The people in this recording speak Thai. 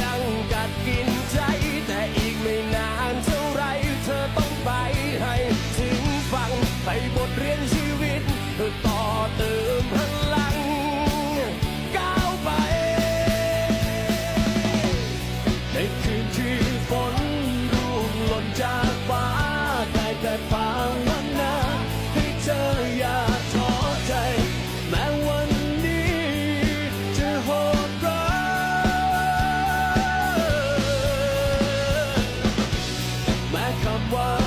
ยังกัดกินใจ แต่อีกไม่นานเท่าไร เธอต้องไปให้ถึงฟังไปบทเรียนชีวิตเธอต่อเติมพลังก้าวไปในคืนที่ one